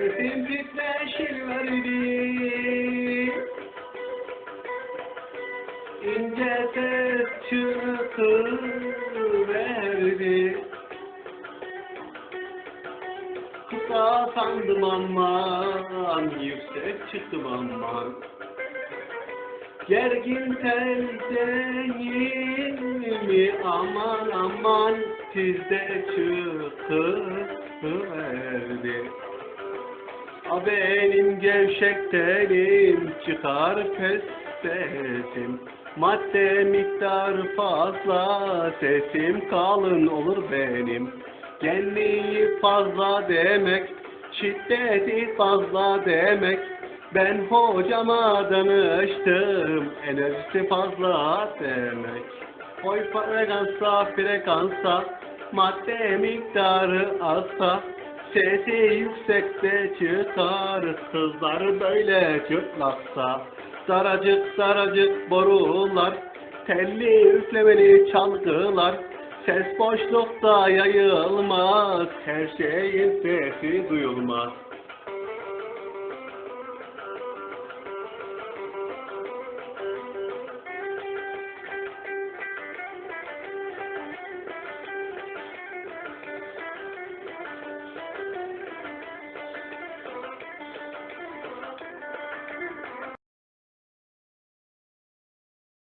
Sesim titreşir verdi. İnce ses çıkıverdi Kısa sandım aman Yüksek çıktım aman Gergin tel değil mi aman aman Sizde çıkıverdi A benim gevşek telim çıkar pes sesim Madde miktar fazla sesim kalın olur benim. Genliği fazla demek şiddeti fazla demek. Ben hocama danıştım enerjisi fazla demek. Oy frekansa frekansa madde miktarı azsa Sesi yüksekte çıkar kızlar böyle çıplaksa. Daracık daracık borular telli üflemeli çalgılar. Ses boşlukta yayılmaz her şeyin sesi duyulmaz